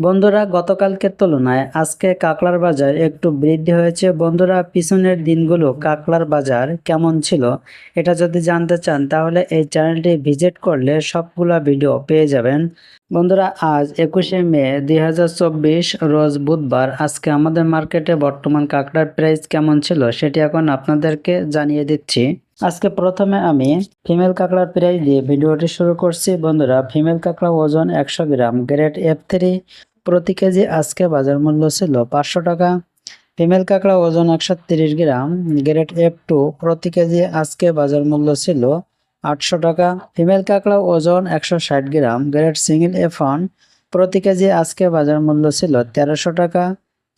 বন্ধুরা, গতকালকের তুলনায় আজকে কাকলার বাজার একটু বৃদ্ধি হয়েছে। বন্ধুরা, পিছনের দিনগুলো কাকলার বাজার কেমন ছিল এটা যদি জানতে চান, তাহলে এই চ্যানেলটি ভিজিট করলে সবগুলা ভিডিও পেয়ে যাবেন। বন্ধুরা, আজ একুশে মে দুই হাজার চব্বিশ, রোজ বুধবার। আজকে আমাদের মার্কেটে বর্তমান কাঁকড়ার প্রাইস কেমন ছিল সেটি এখন আপনাদেরকে জানিয়ে দিচ্ছি। আজকে প্রথমে আমি ফিমেল কাঁকড়ার প্রাইস দিয়ে ভিডিওটি শুরু করছি, বন্ধুরা, ফিমেল কাঁকড়া ওজন একশো গ্রাম, গ্রেড এফ থ্রি প্রতি কেজি আজকে বাজার মূল্য ছিল পাঁচশো টাকা। ফিমেল কাঁকড়া ওজন একশো তিরিশ গ্রাম, গ্রেড এফ টু প্রতি কেজি আজকে বাজার মূল্য ছিল আটশো টাকা। ফিমেল কাঁকড়া ওজন একশো ষাট gram, grade single F one প্রতি কেজি আজকে বাজার মূল্য ছিল তেরোশো টাকা।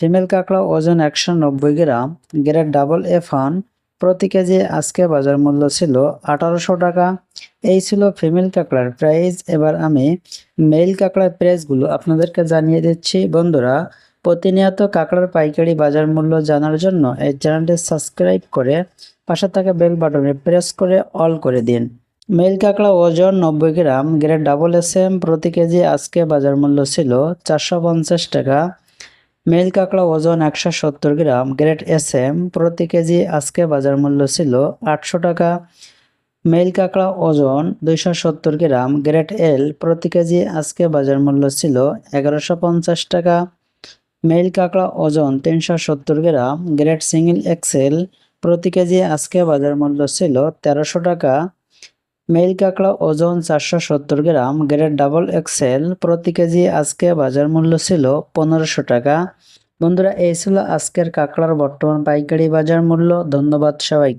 ফিমেল কাঁকড়া ওজন একশো নব্বই gram, grade double F one প্রতি কেজি আজকে বাজার মূল্য ছিল আঠারোশো টাকা। এই ছিল ফিমেল কাঁকড়ার প্রাইস এবার আমি মেল কাঁকড়ার প্রাইসগুলো আপনাদেরকে জানিয়ে দিচ্ছি। বন্ধুরা, প্রতিনিয়ত কাঁকড়ার পাইকারি বাজার মূল্য জানার জন্য এই চ্যানেলটি সাবস্ক্রাইব করে পাশে থাকা বেল বাটনে প্রেস করে অল করে দিন। মেল কাঁকড়া ওজন নব্বই gram grade double S M প্রতি কেজি আজকে বাজার মূল্য ছিল চারশো পঞ্চাশ টাকা। মেল কাঁকড়া ওজন একশো সত্তর গ্রাম, গ্রেড এস এম প্রতি কেজি আজকে বাজার মূল্য ছিল আটশো টাকা। মেল কাঁকড়া ওজন দুইশো সত্তর গ্রাম, গ্রেড এল প্রতি কেজি আজকে বাজার মূল্য ছিল এগারোশো পঞ্চাশ টাকা। মেল কাঁকড়া ওজন তিনশো সত্তর গ্রাম, গ্রেড সিঙ্গেল এক্সেল প্রতি কেজি আজকে বাজার মূল্য ছিল তেরোশো টাকা। মেল কাঁকড়া ওজন চারশো সত্তর গ্রাম, গ্রেড ডাবল এক্সেল প্রতি কেজি আজকে বাজার মূল্য ছিল পনেরোশো টাকা। বন্ধুরা, এই ছিল আজকের কাঁকড়ার বর্তমান পাইকারি বাজার মূল্য। ধন্যবাদ সবাইকে।